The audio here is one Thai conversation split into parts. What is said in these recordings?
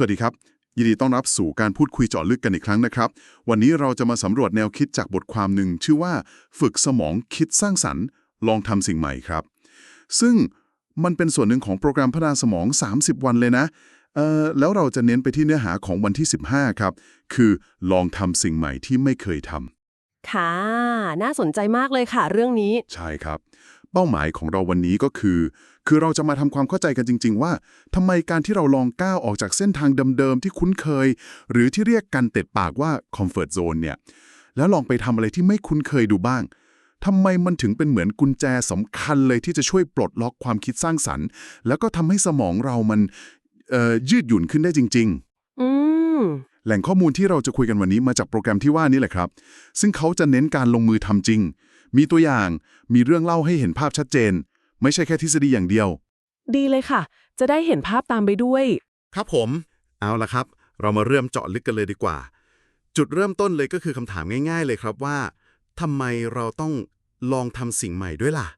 สวัสดีครับ ยินดีต้อนรับสู่การพูดคุยเจาะลึกกันอีกครั้งนะครับ วันนี้เราจะมาสำรวจแนวคิดจากบทความหนึ่งชื่อว่า ฝึกสมองคิดสร้างสรรค์ ลองทำสิ่งใหม่ครับ ซึ่งมันเป็นส่วนหนึ่งของโปรแกรมพัฒนาสมอง 30 วันเลยนะเอ่อแล้วเราจะเน้นไปที่เนื้อหาของวันที่ 15 ครับ คือลองทำสิ่งใหม่ที่ไม่เคยทำค่ะ น่าสนใจมากเลยค่ะ เรื่องนี้ ใช่ครับ เป้าหมายของเราวันนี้ก็คือ คือเราจะมาทำความเข้าใจกันจริง ๆ ว่าทำไมการที่เราลองก้าวออกจากเส้นทางเดิมๆที่คุ้นเคย หรือที่เรียกกันเต็ดปากว่า comfort zone เนี่ย แล้วลองไปทำอะไรที่ไม่คุ้นเคยดูบ้างทำไมมันถึงเป็นเหมือนกุญแจสำคัญเลยที่จะช่วยปลดล็อกความคิดสร้างสรรค์ แล้วก็ทำให้สมองเรามันเอ่อยืดหยุ่นขึ้นได้จริง ๆ อืมแหล่งข้อมูลที่เราจะคุยกันวันนี้มาจากโปรแกรมที่ว่านี่แหละครับ ซึ่งเขาจะเน้นการลงมือทำจริง มีตัวอย่าง มีเรื่องเล่าให้เห็นภาพชัดเจน ไม่ใช่แค่ทฤษฎีอย่างเดียว ดีเลยค่ะ จะได้เห็นภาพตามไปด้วย ครับผม เอาละครับ เรามาเริ่มเจาะลึกกันเลยดีกว่า จุดเริ่มต้นเลยก็คือคำถามง่าย ๆ เลยครับว่าทำไมเราต้องลองทำสิ่งใหม่ด้วยล่ะ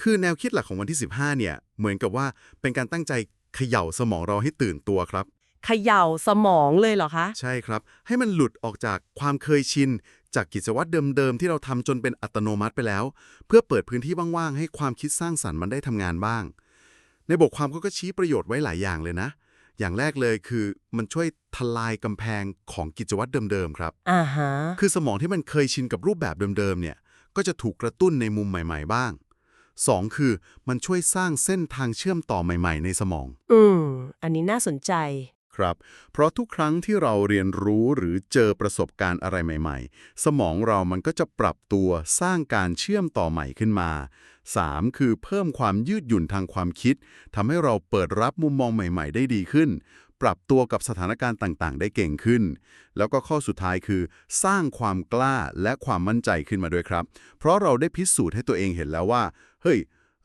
คือแนวคิดหลักของวันที่ 15 เนี่ย เหมือนกับว่าเป็นการตั้งใจเขย่าสมองเราให้ตื่นตัวครับ เขย่าสมองเลยเหรอคะ ใช่ครับ ให้มันหลุดออกจากความเคยชิน จากกิจวัตรเดิมๆ ที่เราทำจนเป็นอัตโนมัติไปแล้ว เพื่อเปิดพื้นที่ว่างๆ ให้ความคิดสร้างสรรค์มันได้ทำงานบ้าง ในบทความเขาก็ชี้ประโยชน์ไว้หลายอย่างเลยนะ อย่างแรกเลยคือมันช่วยทลายกำแพงของกิจวัตรเดิมๆ ครับ อ่าฮะ คือสมองที่มันเคยชินกับรูปแบบเดิมๆ เนี่ย ก็จะถูกกระตุ้นในมุมใหม่ๆ บ้าง 2. คือมันช่วยสร้างเส้นทางเชื่อมต่อใหม่ ๆ ในสมอง อืม อันนี้น่าสนใจ ครับ เพราะทุกครั้งที่เราเรียนรู้หรือเจอประสบการณ์อะไรใหม่ ๆ สมองเรามันก็จะปรับตัวสร้างการเชื่อมต่อใหม่ขึ้นมา 3. คือเพิ่มความยืดหยุ่นทางความคิดทำให้เราเปิดรับมุมมองใหม่ ๆ ได้ดีขึ้น ปรับตัวกับสถานการณ์ต่างๆ ได้เก่งขึ้น แล้วก็ข้อสุดท้ายคือ สร้างความกล้าและความมั่นใจขึ้นมาด้วยครับ เพราะเราได้พิสูจน์ให้ตัวเองเห็นแล้วว่า เฮ้ย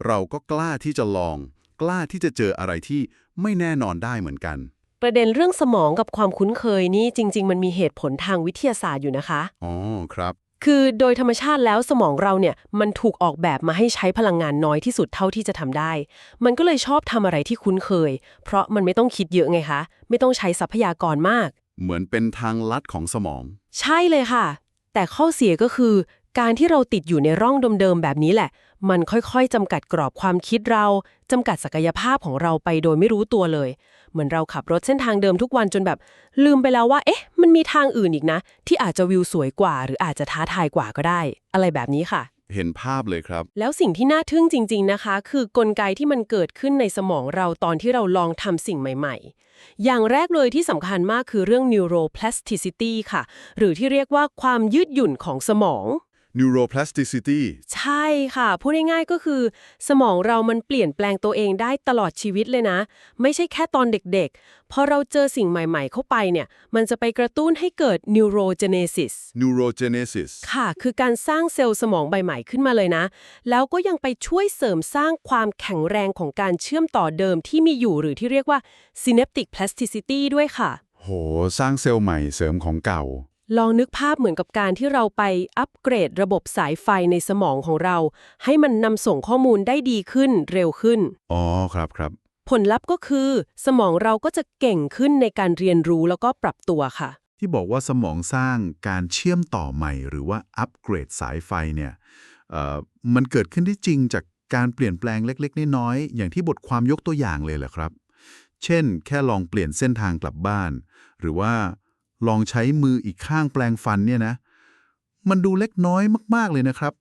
เราก็กล้าที่จะลอง กล้าที่จะเจออะไรที่ไม่แน่นอนได้เหมือนกัน ประเด็นเรื่องสมองกับความคุ้นเคยนี่จริง ๆ มันมีเหตุผลทางวิทยาศาสตร์อยู่นะคะ อ๋อครับ คือโดยธรรมชาติแล้วสมองเราเนี่ยมันถูกออกแบบมาให้ใช้พลังงานน้อยที่สุดเท่าที่จะทำได้ มันก็เลยชอบทำอะไรที่คุ้นเคย เพราะมันไม่ต้องคิดเยอะไงคะ ไม่ต้องใช้ทรัพยากรมาก เหมือนเป็นทางลัดของสมอง ใช่เลยค่ะ แต่ข้อเสียก็คือ การที่เราติดอยู่ในร่องเดิมๆแบบนี้แหละ มันค่อยๆจำกัดกรอบความคิดเราจำกัดศักยภาพของเราไปโดยไม่รู้ตัวเลย เหมือนเราขับรถเส้นทางเดิมทุกวันจนแบบ ลืมไปแล้วว่า เอ๊ะ มันมีทางอื่นอีกนะ ที่อาจจะวิวสวยกว่า หรืออาจจะท้าทายกว่าก็ได้ อะไรแบบนี้ค่ะ เห็นภาพเลยครับ แล้วสิ่งที่น่าทึ่งจริง ๆนะคะ คือกลไกที่มันเกิดขึ้นในสมองเราตอนที่เราลองทำสิ่งใหม่ ๆอย่างแรกเลยที่สำคัญมากคือเรื่อง neuroplasticity ค่ะ หรือที่เรียกว่าความยืดหยุ่นของสมอง neuroplasticity ใช่ค่ะ พูดง่ายๆก็คือ สมองเรามันเปลี่ยนแปลงตัวเองได้ตลอดชีวิตเลยนะ ไม่ใช่แค่ตอนเด็กๆ พอเราเจอสิ่งใหม่ๆ เข้าไปเนี่ย มันจะไปกระตุ้นให้เกิด neurogenesis neurogenesis ค่ะ คือการสร้างเซลล์สมองใบใหม่ขึ้นมาเลยนะ แล้วก็ยังไปช่วยเสริมสร้างความแข็งแรงของการเชื่อมต่อเดิมที่มีอยู่หรือที่เรียกว่า synaptic plasticity ด้วยค่ะ โห สร้างเซลล์ใหม่เสริมของเก่า ลองนึกภาพเหมือนกับการที่เราไปอัปเกรดระบบสายไฟในสมองของเรา ให้มันนำส่งข้อมูลได้ดีขึ้นเร็วขึ้น อ๋อครับครับ ผลลัพธ์ก็คือ สมองเราก็จะเก่งขึ้นในการเรียนรู้แล้วก็ปรับตัวค่ะ ที่บอกว่าสมองสร้างการเชื่อมต่อใหม่ หรือว่าอัปเกรดสายไฟเนี่ยเอ่อมันเกิดขึ้นได้จริงจากการเปลี่ยนแปลงเล็กๆน้อยๆอย่างที่บทความยกตัวอย่างเลยเหรอครับ เช่น แค่ลองเปลี่ยนเส้นทางกลับบ้าน หรือว่า ลองใช้มืออีกข้างแปลงฟันเนี่ยนะ มันดูเล็กน้อยมาก ๆ เลยนะครับ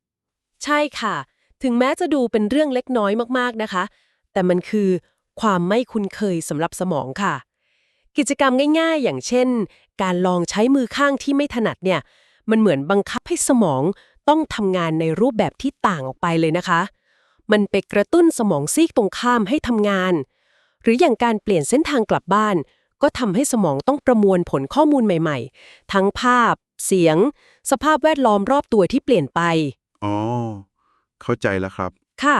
ใช่ค่ะ ถึงแม้จะดูเป็นเรื่องเล็กน้อยมากๆนะคะ แต่มันคือความไม่คุ้นเคยสำหรับสมองค่ะ กิจกรรมง่าย ๆ อย่างเช่น การลองใช้มือข้างที่ไม่ถนัดเนี่ย มันเหมือนบังคับให้สมองต้องทำงานในรูปแบบที่ต่างออกไปเลยนะคะ มันไปกระตุ้นสมองซีกตรงข้ามให้ทำงาน หรืออย่างการเปลี่ยนเส้นทางกลับบ้าน ก็ทำให้สมองต้องประมวลผลข้อมูลใหม่ ๆ ทั้งภาพ เสียง สภาพแวดล้อมรอบตัวที่เปลี่ยนไป อ๋อ เข้าใจแล้วครับ ค่ะ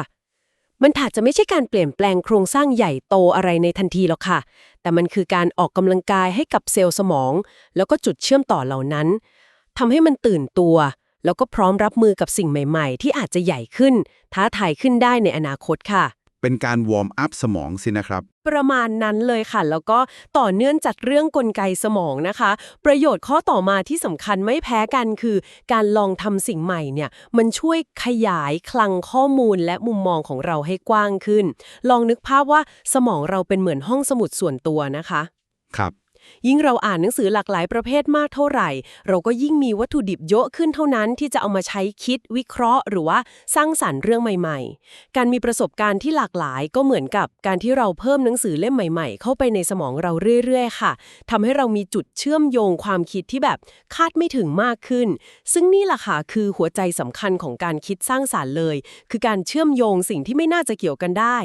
มันอาจจะไม่ใช่การเปลี่ยนแปลงโครงสร้างใหญ่โตอะไรในทันทีหรอกค่ะ แต่มันคือการออกกำลังกายให้กับเซลล์สมอง แล้วก็จุดเชื่อมต่อเหล่านั้นทำให้มันตื่นตัว แล้วก็พร้อมรับมือกับสิ่งใหม่ ๆ ที่อาจจะใหญ่ขึ้น ท้าทายขึ้นได้ในอนาคตค่ะ เป็นการวอร์มอัพสมองสินะครับ ประมาณนั้นเลยค่ะ แล้วก็ต่อเนื่องจากเรื่องกลไกสมองนะคะ ประโยชน์ข้อต่อมาที่สำคัญไม่แพ้กันคือ การลองทำสิ่งใหม่เนี่ย มันช่วยขยายคลังข้อมูลและมุมมองของเราให้กว้างขึ้น ลองนึกภาพว่าสมองเราเป็นเหมือนห้องสมุดส่วนตัวนะคะ ครับ ยิ่งเราอ่านหนังสือหลากหลายประเภทมากเท่าไหร่ เราก็ยิ่งมีวัตถุดิบเยอะขึ้นเท่านั้นที่จะเอามาใช้คิดวิเคราะห์ หรือว่าสร้างสรรค์เรื่องใหม่ ๆ การมีประสบการณ์ที่หลากหลายก็เหมือนกับการที่เราเพิ่มหนังสือเล่มใหม่ ๆ เข้าไปในสมองเราเรื่อยๆ ค่ะทำให้เรามีจุดเชื่อมโยงความคิดที่แบบคาดไม่ถึงมากขึ้น ซึ่งนี่แหละค่ะคือหัวใจสำคัญของการคิดสร้างสารรค์เลย คือการเชื่อมโยงสิ่งที่ไม่น่าจะเกี่ยวกันได้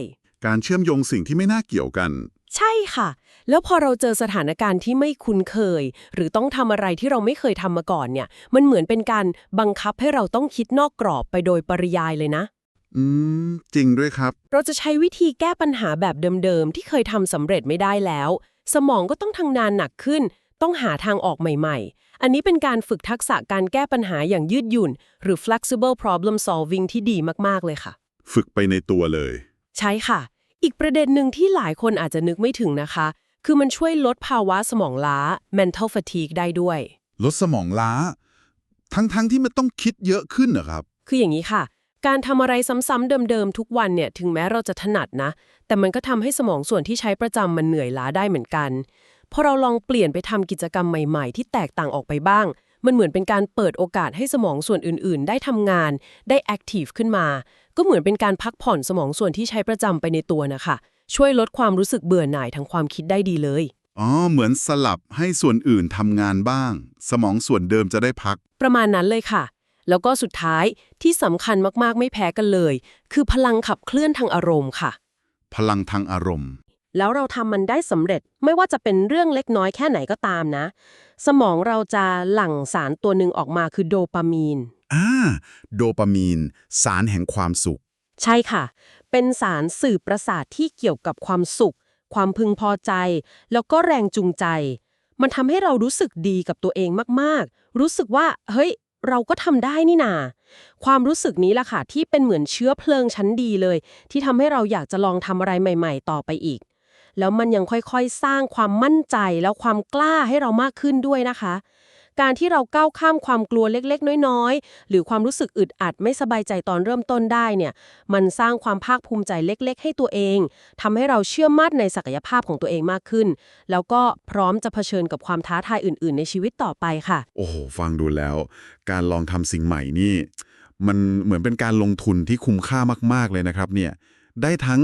การเชื่อมโยงสิ่งที่ไม่น่าเกี่ยวกัน ใช่ค่ะ แล้วพอเราเจอสถานการณ์ที่ไม่คุ้นเคย หรือต้องทำอะไรที่เราไม่เคยทำมาก่อนเนี่ย มันเหมือนเป็นการบังคับให้เราต้องคิดนอกกรอบไปโดยปริยายเลยนะ อืม จริงด้วยครับ เราจะใช้วิธีแก้ปัญหาแบบเดิมๆ ที่เคยทำสำเร็จไม่ได้แล้ว สมองก็ต้องทำงานหนักขึ้น ต้องหาทางออกใหม่ ๆ อันนี้เป็นการฝึกทักษะการแก้ปัญหาอย่างยืดหยุ่น หรือ flexible problem solving ที่ดีมากๆเลยค่ะ ฝึกไปในตัวเลย ใช่ค่ะ อีกประเด็นหนึ่งที่หลายคนอาจจะนึกไม่ถึงนะคะ คือมันช่วยลดภาวะสมองล้า mental fatigue ได้ด้วย ลดสมองล้า ทั้งๆที่มันต้องคิดเยอะขึ้นเหรอครับ คืออย่างนี้ค่ะ การทำอะไรซ้ำๆเดิมๆ ทุกวันเนี่ย ถึงแม้เราจะถนัดนะ แต่มันก็ทำให้สมองส่วนที่ใช้ประจำมันเหนื่อยล้าได้เหมือนกัน พอเราลองเปลี่ยนไปทำกิจกรรมใหม่ๆ ที่แตกต่างออกไปบ้าง มันเหมือนเป็นการเปิดโอกาสให้สมองส่วนอื่นๆ ได้ทำงาน ได้แอคทีฟขึ้นมา ก็เหมือนเป็นการพักผ่อนสมองส่วนที่ใช้ประจำไปในตัวนะคะ ช่วยลดความรู้สึกเบื่อหน่ายทางความคิดได้ดีเลย อ๋อ เหมือนสลับให้ส่วนอื่นทำงานบ้าง สมองส่วนเดิมจะได้พัก ประมาณนั้นเลยค่ะ แล้วก็สุดท้ายที่สำคัญมากๆไม่แพ้กันเลย คือพลังขับเคลื่อนทางอารมณ์ค่ะ พลังทางอารมณ์ แล้วเราทำมันได้สำเร็จไม่ว่าจะเป็นเรื่องเล็กน้อยแค่ไหนก็ตามนะ สมองเราจะหลั่งสารตัวหนึ่งออกมาคือโดปามีน อ่า โดปามีน สารแห่งความสุข ใช่ค่ะ เป็นสารสื่อประสาทที่เกี่ยวกับความสุข ความพึงพอใจ แล้วก็แรงจูงใจ มันทำให้เรารู้สึกดีกับตัวเองมากๆ รู้สึกว่า เฮ้ย เราก็ทำได้นี่นา ความรู้สึกนี้ล่ะค่ะที่เป็นเหมือนเชื้อเพลิงชั้นดีเลย ที่ทำให้เราอยากจะลองทำอะไรใหม่ ๆ ต่อไปอีก แล้วมันยังค่อยๆ สร้างความมั่นใจแล้วความกล้าให้เรามากขึ้นด้วยนะคะ การที่เราก้าวข้ามความกลัวเล็กๆ น้อยๆ หรือความรู้สึกอึดอัดไม่สบายใจตอนเริ่มต้นได้เนี่ยมันสร้างความภาคภูมิใจเล็ก ๆ ให้ตัวเองทำให้เราเชื่อมั่นในศักยภาพของตัวเองมากขึ้น แล้วก็พร้อมจะเผชิญกับความท้าทายอื่น ๆ ในชีวิตต่อไปค่ะ โอ้โหฟังดูแล้ว การลองทำสิ่งใหม่นี่ มันเหมือนเป็นการลงทุนที่คุ้มค่ามาก ๆเลยนะครับเนี่ยได้ทั้ง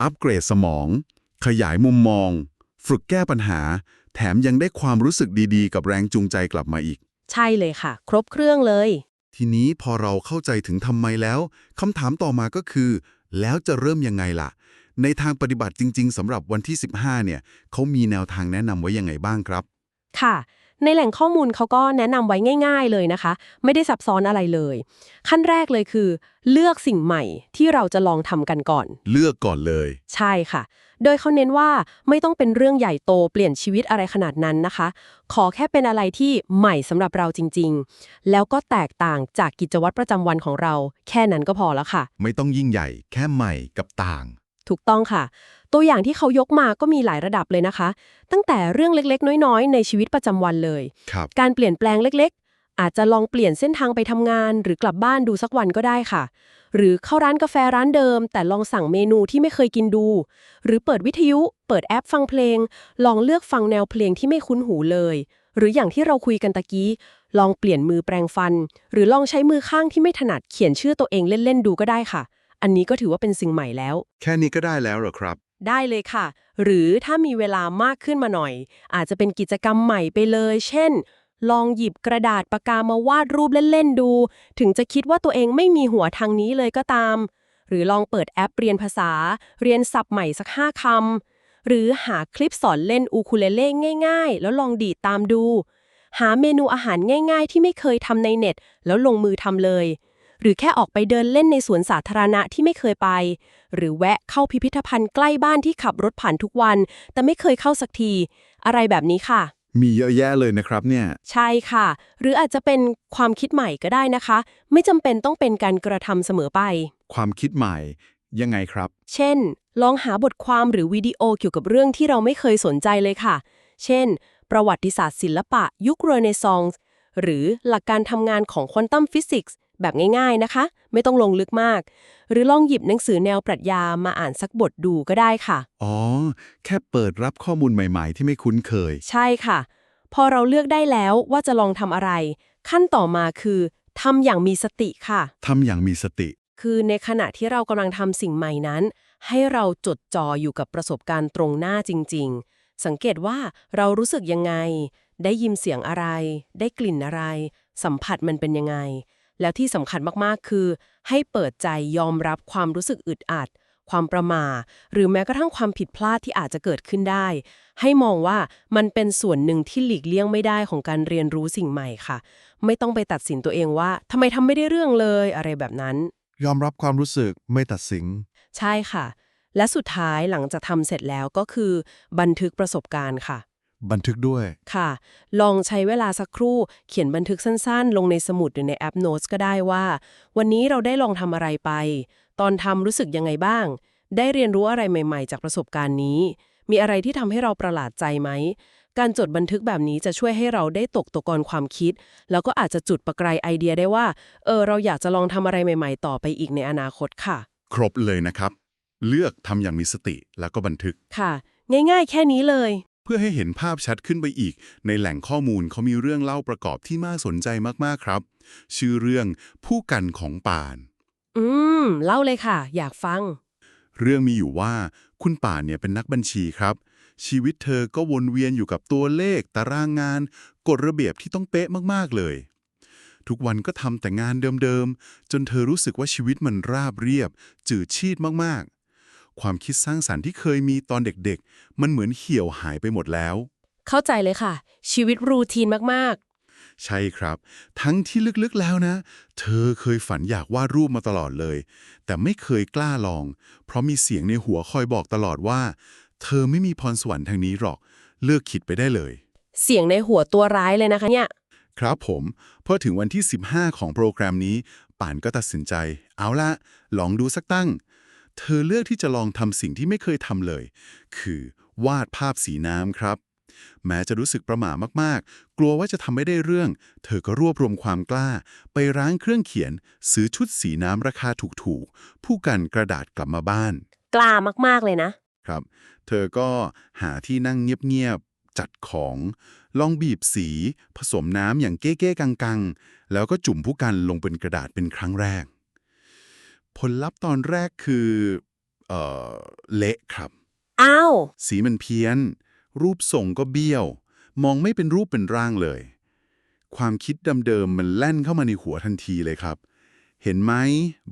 อัปเกรดสมอง ขยายมุมมอง ฝึกแก้ปัญหา แถมยังได้ความรู้สึกดีๆ กับแรงจูงใจกลับมาอีก ใช่เลยค่ะ ครบเครื่องเลย ทีนี้พอเราเข้าใจถึงทำไมแล้วคำถามต่อมาก็คือ แล้วจะเริ่มยังไงล่ะ ในทางปฏิบัติจริง ๆสำหรับวันที่ 15 เนี่ยเขามีแนวทางแนะนำไว้ยังไงบ้างครับ ค่ะ ในแหล่งข้อมูลเขาก็แนะนำไว้ง่าย ๆเลยนะคะ ไม่ได้ซับซ้อนอะไรเลย ขั้นแรกเลยคือ เลือกสิ่งใหม่ที่เราจะลองทำกันก่อน เลือกก่อนเลย ใช่ค่ะ โดยเขาเน้นว่าไม่ต้องเป็นเรื่องใหญ่โตเปลี่ยนชีวิตอะไรขนาดนั้นนะคะ ขอแค่เป็นอะไรที่ใหม่สำหรับเราจริง ๆ แล้วก็แตกต่างจากกิจวัตรประจำวันของเรา แค่นั้นก็พอแล้วค่ะ ไม่ต้องยิ่งใหญ่ แค่ใหม่กับต่าง ถูกต้องค่ะ ตัวอย่างที่เขายกมาก็มีหลายระดับเลยนะคะ ตั้งแต่เรื่องเล็กๆ น้อยๆ ในชีวิตประจำวันเลยครับการเปลี่ยนแปลงเล็กๆ อาจจะลองเปลี่ยนเส้นทางไปทำงาน หรือกลับบ้านดูสักวันก็ได้ค่ะ หรือเข้าร้านกาแฟร้านเดิม แต่ลองสั่งเมนูที่ไม่เคยกินดู หรือเปิดวิทยุ เปิดแอปฟังเพลง ลองเลือกฟังแนวเพลงที่ไม่คุ้นหูเลย หรืออย่างที่เราคุยกันตะกี้ลองเปลี่ยนมือแปรงฟัน หรือลองใช้มือข้างที่ไม่ถนัดเขียนชื่อตัวเองเล่นๆดูก็ได้ค่ะ อันนี้ก็ถือว่าเป็นสิ่งใหม่แล้ว แค่นี้ก็ได้แล้วเหรอครับ ได้เลยค่ะ หรือถ้ามีเวลามากขึ้นมาหน่อย อาจจะเป็นกิจกรรมใหม่ไปเลย เช่น ลองหยิบกระดาษปากกามาวาดรูปเล่นๆดู ถึงจะคิดว่าตัวเองไม่มีหัวทางนี้เลยก็ตาม หรือลองเปิดแอปเรียนภาษา เรียนศัพท์ใหม่สักห้าคำหรือหาคลิปสอนเล่นอูคูเลเล่ง่ายๆ แล้วลองดีดตามดู หาเมนูอาหารง่าย ๆ ที่ไม่เคยทำในเน็ต แล้วลงมือทำเลย หรือแค่ออกไปเดินเล่นในสวนสาธารณะที่ไม่เคยไป หรือแวะเข้าพิพิธภัณฑ์ใกล้บ้านที่ขับรถผ่านทุกวัน แต่ไม่เคยเข้าสักที อะไรแบบนี้ค่ะ มีเยอะแยะเลยนะครับเนี่ย ใช่ค่ะ หรืออาจจะเป็นความคิดใหม่ก็ได้นะคะ ไม่จำเป็นต้องเป็นการกระทำเสมอไป ความคิดใหม่ ยังไงครับ เช่น ลองหาบทความหรือวิดีโอเกี่ยวกับเรื่องที่เราไม่เคยสนใจเลยค่ะ เช่น ประวัติศาสตร์ศิลปะ ยุคเรเนซองส์หรือหลักการทำงานของควอนตัมฟิสิกส์ แบบง่ายๆนะคะ ไม่ต้องลงลึกมาก หรือลองหยิบหนังสือแนวปรัชญามาอ่านสักบทดูก็ได้ค่ะ อ๋อ แค่เปิดรับข้อมูลใหม่ๆ ที่ไม่คุ้นเคย ใช่ค่ะ พอเราเลือกได้แล้วว่าจะลองทำอะไร ขั้นต่อมาคือทำอย่างมีสติค่ะ ทำอย่างมีสติ คือในขณะที่เรากำลังทำสิ่งใหม่นั้น ให้เราจดจ่ออยู่กับประสบการณ์ตรงหน้าจริง ๆ สังเกตว่าเรารู้สึกยังไง ได้ยินเสียงอะไร ได้กลิ่นอะไร สัมผัสมันเป็นยังไง แล้วที่สำคัญมากๆ คือ ให้เปิดใจยอมรับความรู้สึกอึดอัด ความประหมาหรือแม้กระทั่งความผิดพลาดที่อาจจะเกิดขึ้นได้ ให้มองว่ามันเป็นส่วนหนึ่งที่หลีกเลี่ยงไม่ได้ของการเรียนรู้สิ่งใหม่ค่ะ ไม่ต้องไปตัดสินตัวเองว่าทำไมทำไม่ได้เรื่องเลยอะไรแบบนั้น ยอมรับความรู้สึกไม่ตัดสิน ใช่ค่ะ และสุดท้ายหลังจากทำเสร็จแล้วก็คือ บันทึกประสบการณ์ค่ะ บันทึกด้วย ค่ะ ลองใช้เวลาสักครู่เขียนบันทึกสั้นๆ ลงในสมุดหรือในแอป Notes ก็ได้ว่า วันนี้เราได้ลองทำอะไรไป ตอนทำรู้สึกยังไงบ้าง ได้เรียนรู้อะไรใหม่ ๆ จากประสบการณ์นี้ มีอะไรที่ทำให้เราประหลาดใจไหม การจดบันทึกแบบนี้จะช่วยให้เราได้ตกตะกอนความคิด แล้วก็อาจจะจุดประกายไอเดียได้ว่า เออ เราอยากจะลองทำอะไรใหม่ ๆ ต่อไปอีกในอนาคตค่ะ ครบเลยนะครับ เลือกทำอย่างมีสติแล้วก็บันทึก ค่ะ ง่ายๆ แค่นี้เลย เพื่อให้เห็นภาพชัดขึ้นไปอีก ในแหล่งข้อมูลเขามีเรื่องเล่าประกอบที่น่าสนใจมากๆครับ ชื่อเรื่องผู้กันของป่าน อืม เล่าเลยค่ะ อยากฟัง เรื่องมีอยู่ว่า คุณป่านเนี่ยเป็นนักบัญชีครับ ชีวิตเธอก็วนเวียนอยู่กับตัวเลข ตารางงาน กฎระเบียบที่ต้องเป๊ะมากๆเลย ทุกวันก็ทำแต่งานเดิมๆ จนเธอรู้สึกว่าชีวิตมันราบเรียบ จืดชีดมากๆ ความคิดสร้างสรรค์ที่เคยมีตอนเด็กๆ มันเหมือนเหี่ยวหายไปหมดแล้ว เข้าใจเลยค่ะ ชีวิตรูทีนมากใช่ครับ ทั้งที่ลึกๆแล้วนะ เธอเคยฝันอยากวาดรูปมาตลอดเลย แต่ไม่เคยกล้าลอง เพราะมีเสียงในหัวคอยบอกตลอดว่า เธอไม่มีพรสวรรค์ทางนี้หรอก เลิกคิดไปได้เลยๆเสียงในหัวตัวร้ายเลยนะคะเนี่ยครับผมพอถึงวันที่ 15 ของโปรแกรมนี้ ป่านก็ตัดสินใจ เอาละลองดูสักตั้ง เธอเลือกที่จะลองทำสิ่งที่ไม่เคยทำเลย คือวาดภาพสีน้ำครับ แม้จะรู้สึกประหม่ามากๆ กลัวว่าจะทำไม่ได้เรื่อง เธอก็รวบรวมความกล้า ไปร้านเครื่องเขียน ซื้อชุดสีน้ำราคาถูกๆ ผู้กันกระดาษกลับมาบ้าน กล้ามากๆเลยนะ ครับ เธอก็หาที่นั่งเงียบๆ จัดของ ลองบีบสี ผสมน้ำอย่างเก้ๆกังๆ แล้วก็จุ่มผู้กันลงเป็นกระดาษเป็นครั้งแรก ผลลัพธ์ตอนแรกคือเอ่อเละครับ อ้าว สีมันเพี้ยน รูปทรงก็เบี้ยว มองไม่เป็นรูปเป็นร่างเลย ความคิดเดิมๆมันแล่นเข้ามาในหัวทันทีเลยครับ เห็นไหม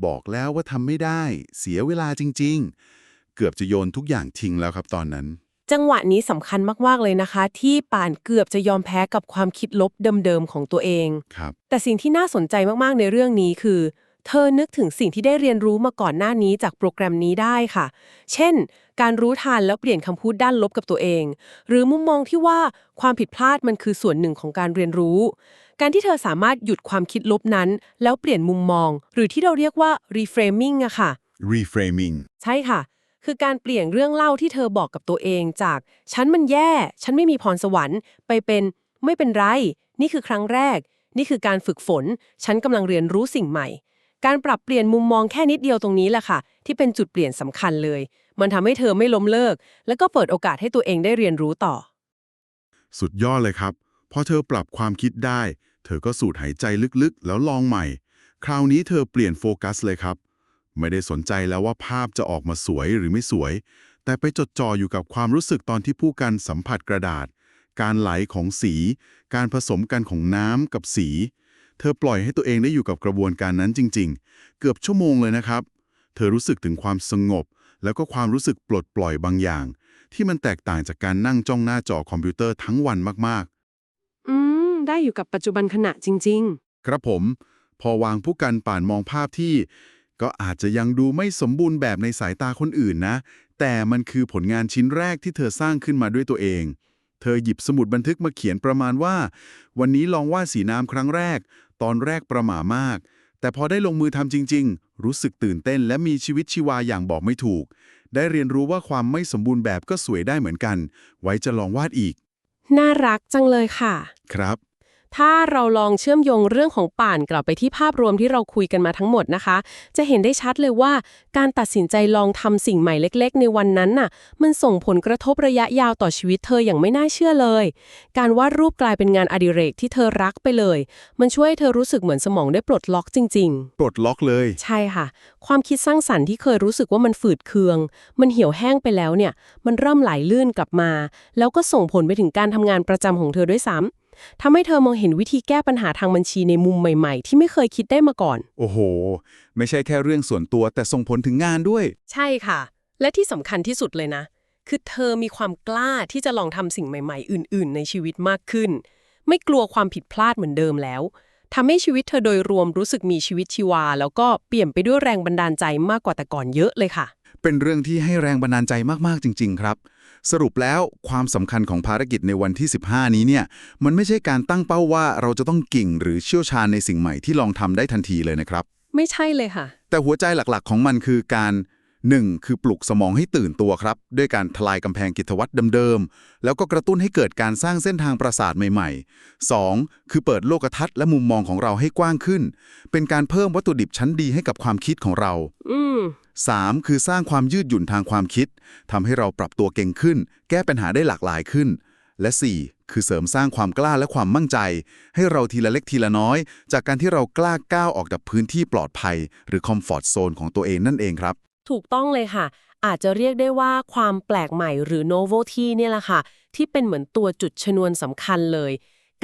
บอกแล้วว่าทำไม่ได้ เสียเวลาจริง ๆ เกือบจะโยนทุกอย่างทิ้งแล้วครับตอนนั้น จังหวะนี้สำคัญมาก ๆ เลยนะคะ ที่ป่านเกือบจะยอมแพ้กับความคิดลบเดิมๆของตัวเอง ครับ แต่สิ่งที่น่าสนใจมาก ๆ ในเรื่องนี้คือ เธอนึกถึงสิ่งที่ได้เรียนรู้มาก่อนหน้านี้จากโปรแกรมนี้ได้ค่ะ เช่น การรู้ทันแล้วเปลี่ยนคำพูดด้านลบกับตัวเอง หรือมุมมองที่ว่าความผิดพลาดมันคือส่วนหนึ่งของการเรียนรู้ การที่เธอสามารถหยุดความคิดลบนั้น แล้วเปลี่ยนมุมมอง หรือที่เราเรียกว่า reframing อะค่ะ reframing ใช่ค่ะ คือการเปลี่ยนเรื่องเล่าที่เธอบอกกับตัวเองจาก ฉันมันแย่ ฉันไม่มีพรสวรรค์ ไปเป็น ไม่เป็นไร นี่คือครั้งแรก นี่คือการฝึกฝน ฉันกำลังเรียนรู้สิ่งใหม่ การปรับเปลี่ยนมุมมองแค่นิดเดียวตรงนี้แหละค่ะ ที่เป็นจุดเปลี่ยนสำคัญเลย มันทำให้เธอไม่ล้มเลิก แล้วก็เปิดโอกาสให้ตัวเองได้เรียนรู้ต่อ สุดยอดเลยครับพอเธอปรับความคิดได้ เธอก็สูดหายใจลึกๆ แล้วลองใหม่ คราวนี้เธอเปลี่ยนโฟกัสเลยครับ ไม่ได้สนใจแล้วว่าภาพจะออกมาสวยหรือไม่สวย แต่ไปจดจ่ออยู่กับความรู้สึกตอนที่ผู้กันสัมผัสกระดาษ การไหลของสี การผสมกันของน้ำกับสี เธอปล่อยให้ตัวเองได้อยู่กับกระบวนการนั้นจริง ๆ เกือบชั่วโมงเลยนะครับ เธอรู้สึกถึงความสงบ แล้วก็ความรู้สึกปลดปล่อยบางอย่าง ที่มันแตกต่างจากการนั่งจ้องหน้าจอคอมพิวเตอร์ทั้งวันมากๆ อืม ได้อยู่กับปัจจุบันขณะจริงครับผม พอวางผู้กันป่านมองภาพที่ ก็อาจจะยังดูไม่สมบูรณ์แบบในสายตาคนอื่นนะ แต่มันคือผลงานชิ้นแรกที่เธอสร้างขึ้นมาด้วยตัวเองเธอหยิบสมุดบันทึกมาเขียนประมาณว่า วันนี้ลองวาดสีน้ำครั้งแรก ตอนแรกประหม่ามาก แต่พอได้ลงมือทำจริง ๆ รู้สึกตื่นเต้นและมีชีวิตชีวาอย่างบอกไม่ถูก ได้เรียนรู้ว่าความไม่สมบูรณ์แบบก็สวยได้เหมือนกัน ไว้จะลองวาดอีก น่ารักจังเลยค่ะ ครับ ถ้าเราลองเชื่อมโยงเรื่องของป่านกลับไปที่ภาพรวมที่เราคุยกันมาทั้งหมดนะคะ จะเห็นได้ชัดเลยว่า การตัดสินใจลองทำสิ่งใหม่เล็ก ๆ ในวันนั้นน่ะ มันส่งผลกระทบระยะยาวต่อชีวิตเธออย่างไม่น่าเชื่อเลย การวาดรูปกลายเป็นงานอดิเรกที่เธอรักไปเลย มันช่วยให้เธอรู้สึกเหมือนสมองได้ปลดล็อกจริง ๆ ปลดล็อกเลย ใช่ค่ะ ความคิดสร้างสรรค์ที่เคยรู้สึกว่ามันฝืดเคือง มันเหี่ยวแห้งไปแล้วเนี่ย มันเริ่มไหลลื่นกลับมา แล้วก็ส่งผลไปถึงการทำงานประจำของเธอด้วยซ้ำ ทำให้เธอมองเห็นวิธีแก้ปัญหาทางบัญชีในมุมใหม่ๆ ที่ไม่เคยคิดได้มาก่อน โอ้โห ไม่ใช่แค่เรื่องส่วนตัวแต่ส่งผลถึงงานด้วย ใช่ค่ะ และที่สำคัญที่สุดเลยนะ คือเธอมีความกล้าที่จะลองทำสิ่งใหม่ ๆ อื่น ๆ ในชีวิตมากขึ้น ไม่กลัวความผิดพลาดเหมือนเดิมแล้วทำให้ชีวิตเธอโดยรวมรู้สึกมีชีวิตชีวา แล้วก็เปลี่ยนไปด้วยแรงบันดาลใจมากกว่าแต่ก่อนเยอะเลยค่ะ เป็นเรื่องที่ให้แรงบันดาลใจมากๆจริง ๆ ครับ สรุปแล้วความสำคัญของภารกิจในวันที่ 15 นี้เนี่ยมันไม่ใช่การตั้งเป้าว่าเราจะต้องเก่งหรือเชี่ยวชาญในสิ่งใหม่ที่ลองทำได้ทันทีเลยนะครับ ไม่ใช่เลยค่ะ แต่หัวใจหลักๆ ของมันคือการ 1. คือปลุกสมองให้ตื่นตัวครับ ด้วยการทลายกำแพงกิจวัตรเดิมๆ แล้วก็กระตุ้นให้เกิดการสร้างเส้นทางประสาทใหม่ๆ 2. คือเปิดโลกทัศน์และมุมมองของเราให้กว้างขึ้น เป็นการเพิ่มวัตถุดิบชั้นดีให้กับความคิดของเรา อืม 3. คือสร้างความยืดหยุ่นทางความคิดทำให้เราปรับตัวเก่งขึ้น แก้ปัญหาได้หลากหลายขึ้น และ 4. คือเสริมสร้างความกล้าและความมั่นใจ ให้เราทีละเล็กทีละน้อย จากการที่เรากล้าก้าวออกจากพื้นที่ปลอดภัย หรือคอมฟอร์ทโซนของตัวเองนั่นเองครับ ถูกต้องเลยค่ะ อาจจะเรียกได้ว่าความแปลกใหม่หรือ novelty เนี่ยแหละค่ะ ที่เป็นเหมือนตัวจุดชนวนสำคัญเลย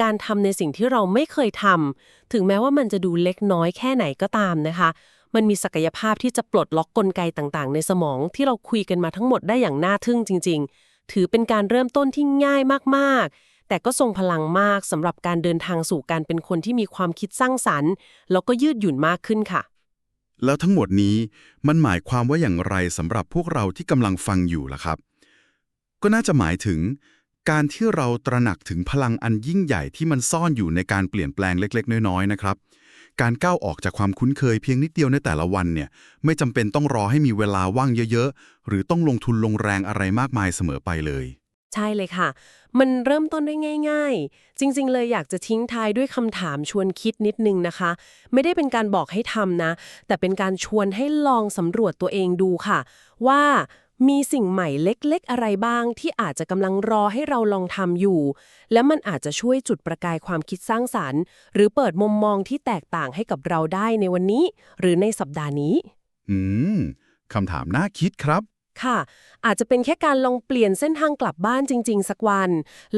การทำในสิ่งที่เราไม่เคยทำถึงแม้ว่ามันจะดูเล็กน้อยแค่ไหนก็ตามนะคะ มันมีศักยภาพที่จะปลดล็อกกลไกต่างๆ ในสมองที่เราคุยกันมาทั้งหมดได้อย่างน่าทึ่งจริง ๆ ถือเป็นการเริ่มต้นที่ง่ายมากๆ แต่ก็ทรงพลังมากสำหรับการเดินทางสู่การเป็นคนที่มีความคิดสร้างสรรค์ แล้วก็ยืดหยุ่นมากขึ้นค่ะ แล้วทั้งหมดนี้มันหมายความว่าอย่างไรสำหรับพวกเราที่กำลังฟังอยู่ล่ะครับ ก็น่าจะหมายถึงการที่เราตระหนักถึงพลังอันยิ่งใหญ่ที่มันซ่อนอยู่ในการเปลี่ยนแปลงเล็ก ๆ น้อย ๆ นะครับ การก้าวออกจากความคุ้นเคยเพียงนิดเดียวในแต่ละวันเนี่ยไม่จำเป็นต้องรอให้มีเวลาว่างเยอะๆ หรือต้องลงทุนลงแรงอะไรมากมายเสมอไปเลย ใช่เลยค่ะ มันเริ่มต้นได้ง่าย ๆ จริง ๆ เลยอยากจะทิ้งท้ายด้วยคำถามชวนคิดนิดนึงนะคะ ไม่ได้เป็นการบอกให้ทำนะ แต่เป็นการชวนให้ลองสำรวจตัวเองดูค่ะ ว่า มีสิ่งใหม่เล็กๆ อะไรบ้างที่อาจจะกำลังรอให้เราลองทำอยู่ และมันอาจจะช่วยจุดประกายความคิดสร้างสารรค์ หรือเปิดมุมมองที่แตกต่างให้กับเราได้ในวันนี้ หรือในสัปดาห์นี้ อืมคำถามน่าคิดครับ ค่ะ อาจจะเป็นแค่การลองเปลี่ยนเส้นทางกลับบ้านจริง ๆ สักวัน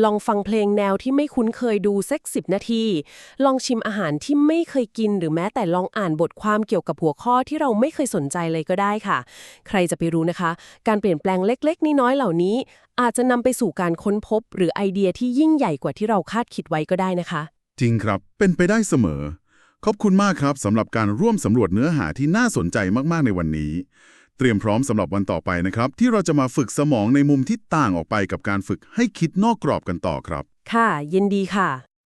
ลองฟังเพลงแนวที่ไม่คุ้นเคยดูสักสิบนาที ลองชิมอาหารที่ไม่เคยกิน หรือแม้แต่ลองอ่านบทความเกี่ยวกับหัวข้อที่เราไม่เคยสนใจเลยก็ได้ค่ะ ใครจะไปรู้นะคะ การเปลี่ยนแปลงเล็ก ๆ น้อยๆเหล่านี้ อาจจะนำไปสู่การค้นพบ หรือไอเดียที่ยิ่งใหญ่กว่าที่เราคาดคิดไว้ก็ได้นะคะ จริงครับ เป็นไปได้เสมอ ขอบคุณมากครับสำหรับการร่วมสำรวจเนื้อหาที่น่าสนใจมากๆในวันนี้ เตรียมพร้อมสำหรับวันต่อไปนะครับ ที่เราจะมาฝึกสมองในมุมที่ต่างออกไปกับการฝึกให้คิดนอกกรอบกันต่อครับ ค่ะ ยินดีค่ะ